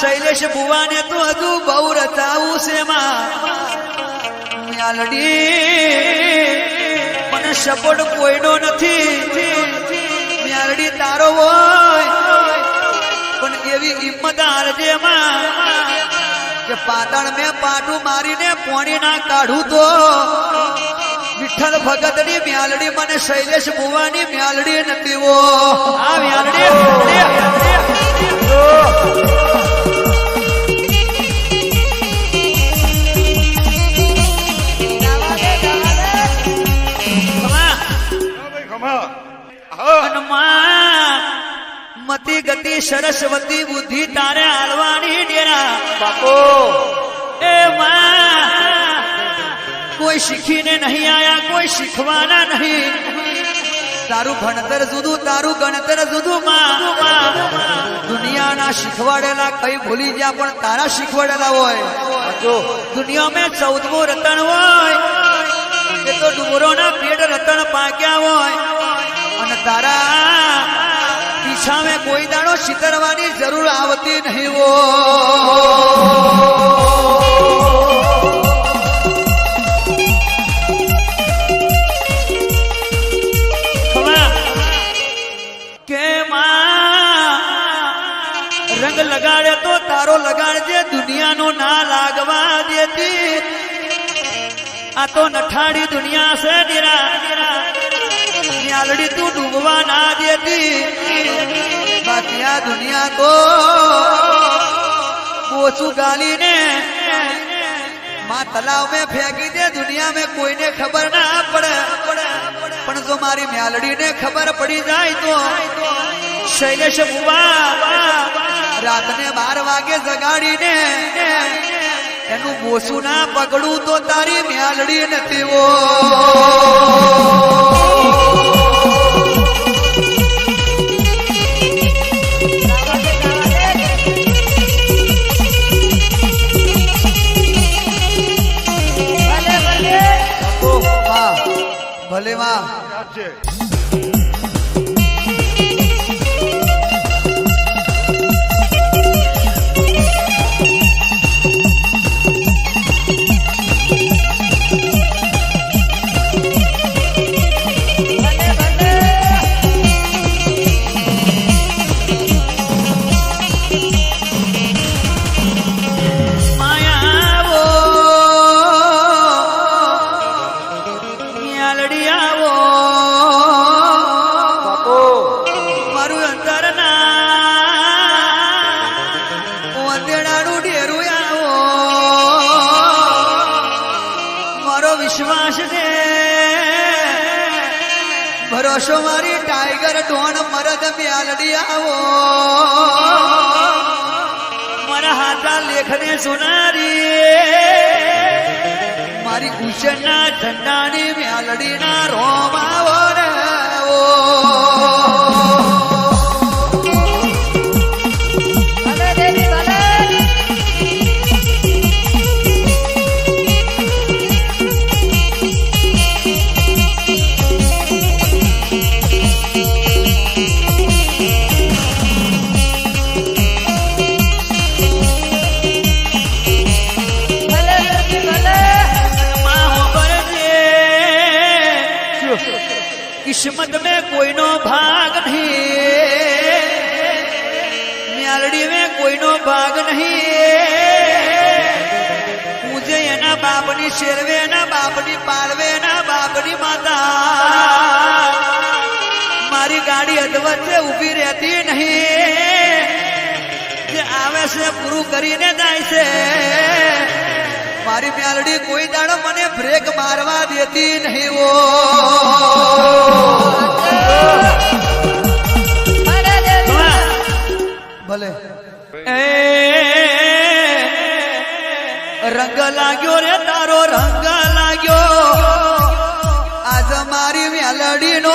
શૈલેષ ભુવાને તો હજુ બહુ રતાવું છે મ્યાલડી મને સપોર્ટ કોઈનો નથી. મ્યાલડી તારો હોય. પણ એવી હિંમત હારજે કે પાટણ મેં પાટું મારીને પોણી ના કાઢું તો. વિઠ્ઠલ ભગતની મ્યાલડી મને શૈલેષ ભુવાની મ્યાલડી નથી વો. આ મ્યાલડી. શીખવાના નહીં. તારું ભણતર જુદું તારું ગણતર જુદું માં. દુનિયાના શીખવાડેલા કઈ ભૂલી ગયા પણ તારા શીખવાડેલા હોય. દુનિયા દુનિયામાં ચૌદમું રતન હોય. એ તો ડુંગરોના પેટ રતન પાક્યા હોય. અને તારા પીછામે કોઈ દાડો શીતરવાની જરૂર આવતી નહીં હોય. તારો લગાડજે દુનિયાનો ના લાગવા દેતી. આ તો નઠાડી દુનિયા છે દીરા ન્યાલડી તું ડૂબવા ના દેતી. બાકી આ દુનિયા તો ઓછું ગાલીને માં તલાવ મેં ફેંકી દે, દુનિયા મેં કોઈને ખબર ના પડે. પણ જો મારી મ્યાલડીને ખબર પડી જાય તો શૈલેષ બુવા રાતને બાર વાગે જગાડીને એનું બોસું ના પગડું તો તારી મ્યાલડી નથી ઓ, લેખને સુનારી. મારી કુશનના ઝંડાની મ્યાલડીના રોમ કિસ્મત में કોઈનો ભાગ નહીં. મ્યાલડી में કોઈનો ભાગ નહીં. પૂજે એના બાપની શેરવે, એના બાપની પાળવે, એના બાપની માતા. મારી ગાડી અધવચ્ચે ઊભી રહેતી નહીં. જે આવે છે, પૂરું કરીને જાય છે. મારી પ્યાલડી કોઈ દાડો મને બ્રેક મારવા દેતી નહીં ઓ ભલે. એ રંગ લાગ્યો રે તારો રંગ લાગ્યો. આજ મારી વ્યાલડી નો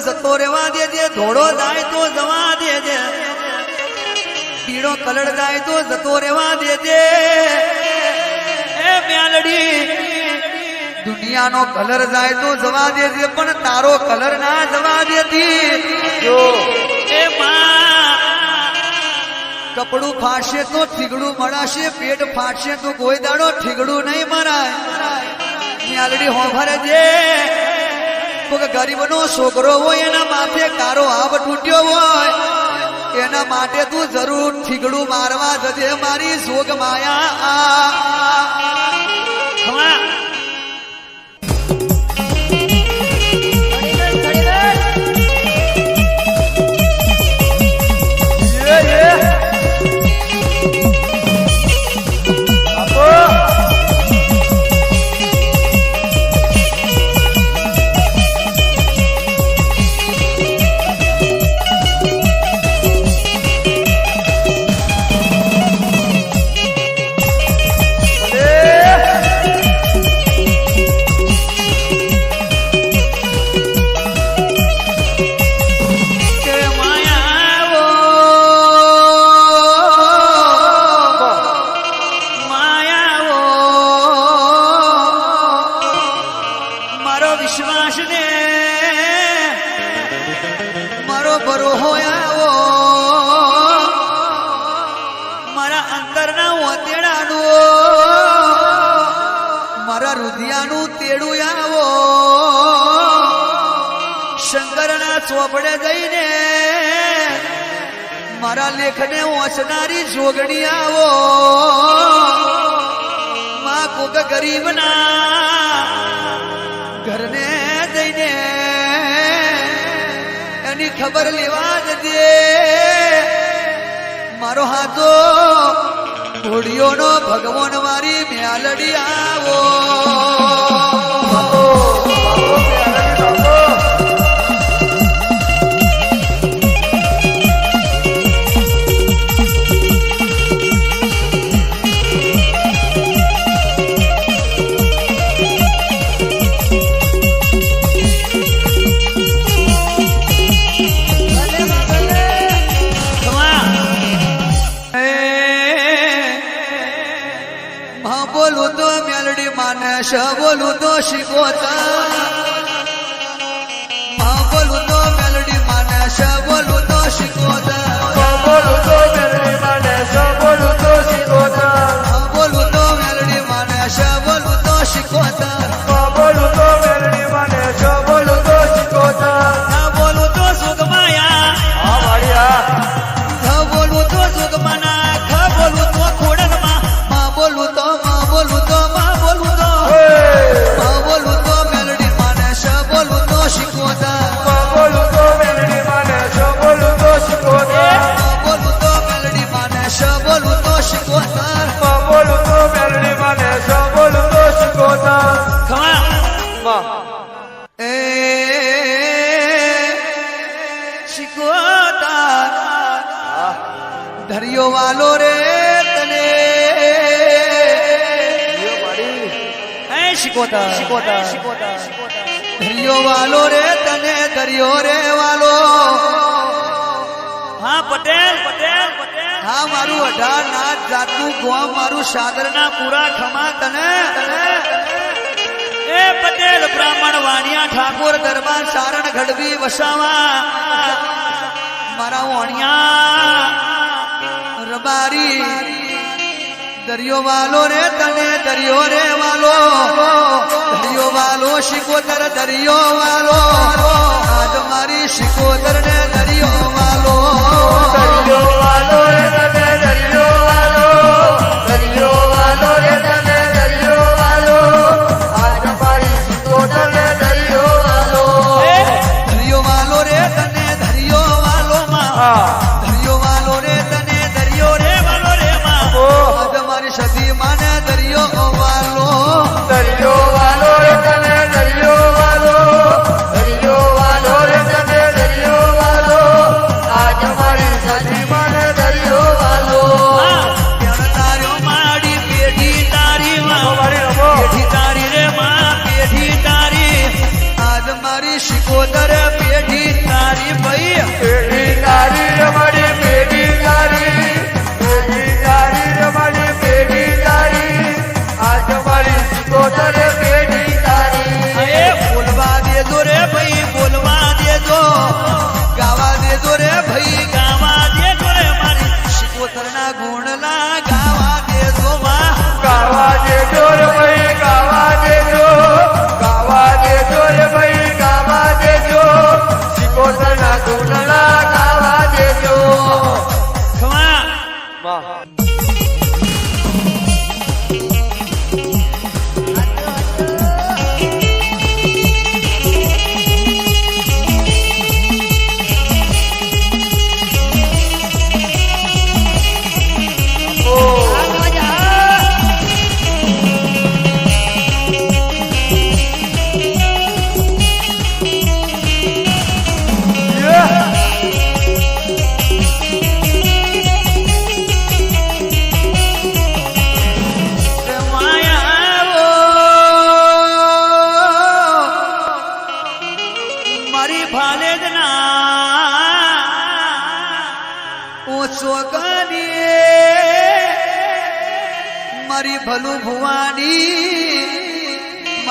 રહેવા દેજે ધોળો જાય તો જવા દેજે. પીળો કલર જાય તો જતો રહેવા દેજે. એ મ્યાલડી દુનિયાનો કલર જાય તો જવા દેજે પણ તારો કલર ના જવા દેતી. જો. એ કપડું ફાટશે તો ઠીગડું મળાશે પેટ ફાટશે તો કોઈ દાડો ઠીગડું નહીં મરાય. મ્યાલડી હોંભરે જે કોઈક ગરીબનો છોકરો હોય, એના માથે કારો હાવ તૂટ્યો હોય, એના માટે તું જરૂર ઠીગડું મારવા જજે, મારી જોગ માયા આ. આવો. મારા અંતરના ઓતેડાનું. મારા રુધિયાનું તેડું આવો. શંકરના ચોપડે જઈને મારા લેખને વાંચનારી જોગણી આવો. માં કોક ગરીબના ઘરને એની ખબર લેવા જજે. મારો હાથો ઘોડીઓનો ભગવાન મારી મ્યાલડી આવો. બોલું તો શીખોતા હે શીખોતા શીખોતા ધરિયો વાલો રે તને દરિયો રે વાલો હા પટેલ પટેલ પટેલ હા મારું અઢાર નાથ જાતનું ગોમ મારું સાગરના પૂરા ખમા તને એ પટેલ બ્રાહ્મણ વાણિયા ઠાકોર દરબાર સારણ ગઢવી વસાવા મારા વાણિયા રબારી દરિયો વાલો રે તને દરિયો રે વાલો દરિયો વાલો શિકોતર દરિયો વાળો. આજ મારી શિકોતર ને દરિયો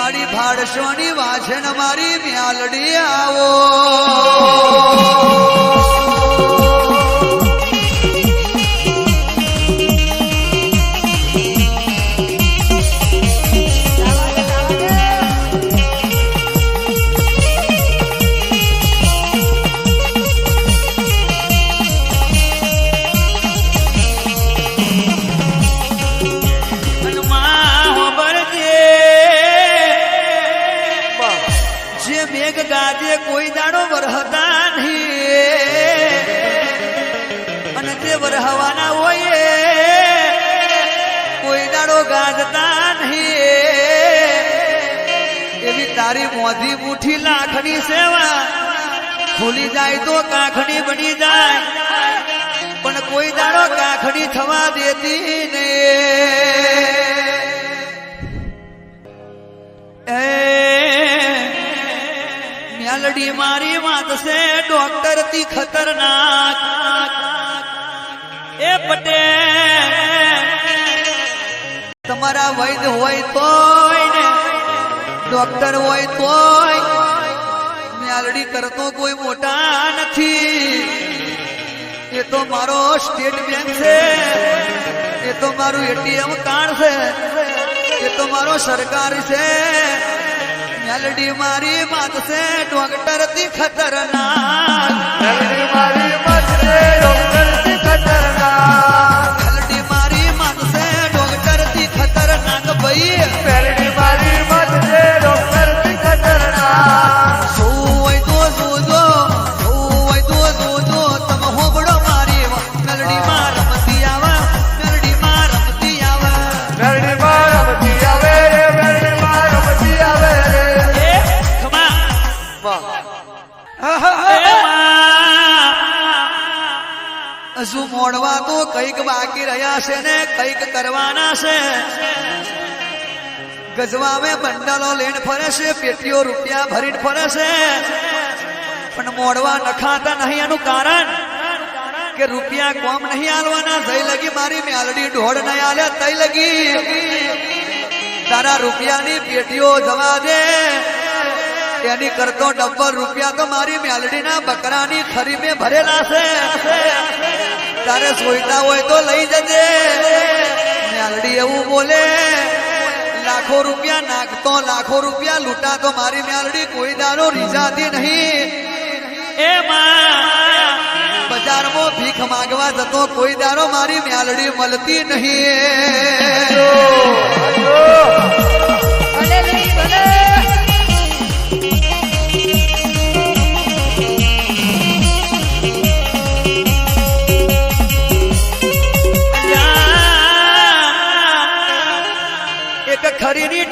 મારી ભાડશોની વાછણ મારી મ્યાલડી આવો. દાડો વરહતા નહીં અને તે વરહવાના હોય કોઈ દાડો ગાજતા નહીં એવી તારી મોધી મુઠી લાખની સેવા, ખુલી જાય તો કાખની બની જાય. પણ કોઈ દાડો કાખડી થવા દેતી ને મ્યાલડી મારી વાત છે ડોક્ટરથી ખતરનાક. એ પટેલ. તમારા વૈદ હોય તોય ને ડોક્ટર હોય તોય મેલડી કરતો કોઈ મોટા નથી. એ તો મારો સ્ટેટ બેંક છે, એ તો મારું એટીએમ કાર્ડ છે, એ તો મારો સરકાર છે. મેલડી મારી માગશે ડોક્ટરથી ખતરનાક. મેલડી મારી બાકી છે ને, કંઈક કરવાના છે. ગજવામે બંડલો લઈને ફરે છે, પેટીઓ રૂપિયા ભરીને ફરે છે. પણ મોડવા નખાતા નહીં એનું કારણ કે રૂપિયા કોમ નહીં આલવાના. થઈ લગી મારી મેલડી ઢોળ નહીં આલે, તઈ લગી. તારા રૂપિયાની પેટીઓ જવા દે. એની કરતો ડબ્બલ રૂપિયા તો મારી મેલડીના બકરાની ખરીમે ભરેલા છે. તારે સોયતા હોય તો લઈ જજે. મેલડી એવું બોલે લાખો રૂપિયા નાખતો લાખો રૂપિયા લૂંટા તો મારી મ્યાલડી કોઈ દારો રીઝાતી નહીં. એ બજારમાં ભીખ માંગવા જતો કોઈ દારો મારી મ્યાલડી મળતી નહીં.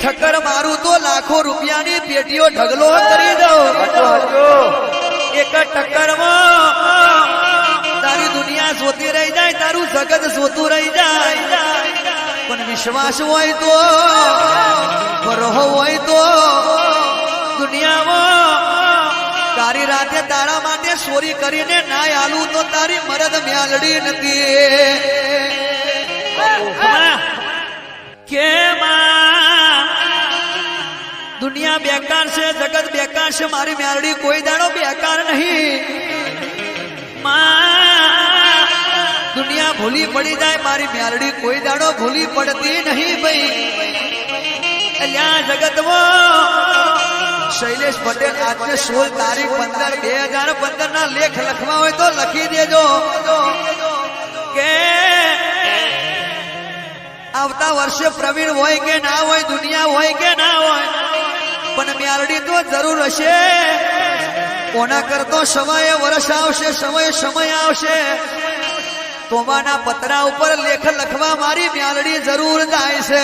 ઠક્કર મારું તો લાખો રૂપિયાની પેટીઓ ઢગલો કરી દઉં એક ટક્કરમાં તારી દુનિયા જોતી રહી જાય તારું જગત જોતું રહી જાય. પણ વિશ્વાસ હોય તો ભરો હોય તો દુનિયામાં તારી રાતે તારા માટે ચોરી કરીને ના આલું તો તારી મરદ મ્યાલડી નથી. કેમાં દુનિયા બેકાર છે, જગત બેકાર છે, મારી મ્યારડી કોઈ દાડો બેકાર નહીં. દુનિયા ભૂલી પડી જાય, મારી મ્યારડી કોઈ દાડો ભૂલી પડતી નહીં ભાઈ. જગતમાં શૈલેષ પટેલ આજે સોળ તારીખ પંદર બે હજાર પંદર ના લેખ લખવા હોય તો લખી દેજો. કે આવતા વર્ષે પ્રવીણ હોય કે ના હોય, દુનિયા હોય કે ના હોય પણ મ્યાલડી તો જરૂર હશે. કોના કરતો સમય વર્ષ આવશે સમય સમય આવશે. તોમાના પતરા ઉપર લેખ લખવા મારી મ્યાલડી જરૂર જાય છે.